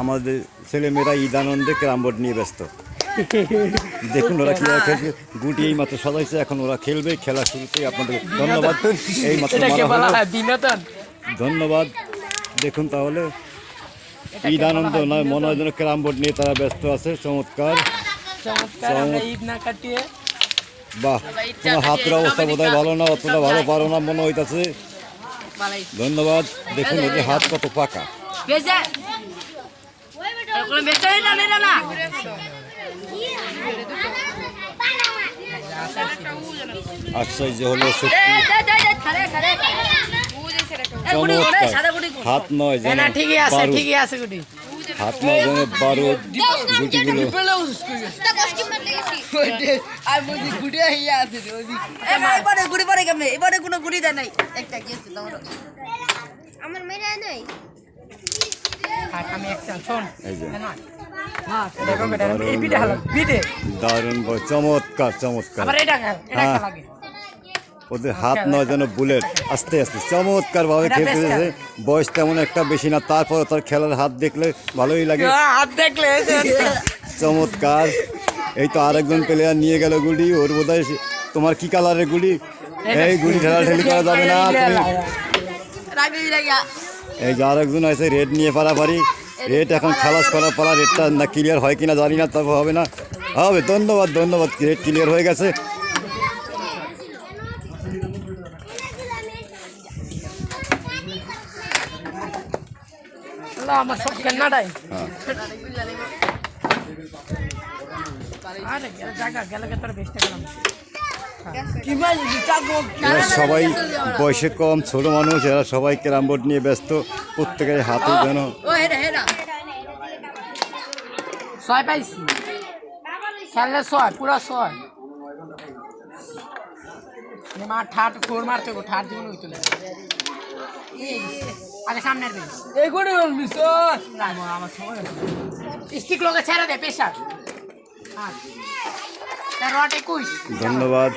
আমাদের ছেলেমেয়েরা ঈদ আনন্দে ক্যারাম বোর্ড নিয়ে ব্যস্ত। দেখুন ওরা কীভাবে খেলবে। গুটি এই মাত্র সাজাইছে এখন ওরা খেলবে খেলা শুরুতেই আপনাদের ধন্যবাদ। এই মাত্র ধন্যবাদ। দেখুন তাহলে ঈদ আনন্দ নয় মনে হয় যেন ক্যারাম বোর্ড নিয়ে তারা ব্যস্ত আছে চমৎকার। চমৎকার আমরা ঈদ না কাটিয়ে বাহ তোমার হাতের অবস্থা বোধহয় ভালো না অতটা ভালো পারো না মনে হইতাছে। ধন্যবাদ। দেখুন ওদের হাত কত পাকা হাত নয় যেন ঠিকই আছে ঠিকই আছে গুটি। হাত নয় যেন গুটিগুলো এবারে গুড়ি পরে কেমনে? এবারে কোনো গুড়ি দেয় নাই। একটা গিয়েছিল আমার মেয়েরা নাই। দারুণ চমৎকার চমৎকার। হ্যাঁ। ওদের হাত নয় যেন বুলেট। আস্তে আস্তে চমৎকার ভাবে খেলতেছে বয়স তেমন একটা বেশি না তারপর তার খেলার হাত দেখলে ভালোই লাগে। হাত দেখলে চমৎকার। এই তো আরেকজন প্লেয়ার নিয়ে গেল গুলি ওর বোধ তোমার কি কালারের গুলি? এই গুলি ঠেলা ঠেলি করা যাবে না তুমি রাগি রাগা। এই যে আরেকজন আছে রেড নিয়ে পারাপারি রেড এখন খালাস করার পালা রেডটা না ক্লিয়ার হয় কিনা জানি না তবে হবে না। হবে ধন্যবাদ ধন্যবাদ রেড ক্লিয়ার হয়ে গেছে। আমার সব কেন্নাটাই হ্যাঁ। গেলে জায়গা তোর গেলাম। সবাই বয়সে কম ছোট মানুষ এরা সবাই ক্যারাম বোর্ড নিয়ে ব্যস্ত প্রত্যেকের হাতে যেন ছয় পাইছি। খেললে ছয় পুরো ছয়। এ ঠাট ফোর মারতে গো ঠাট জীবন হইতো না। আগে সামনের বেশ এই করে বলবি না আমার সময় স্টিক লগে ছেড়ে দে পেশা হ্যাঁ ধন্যবাদ।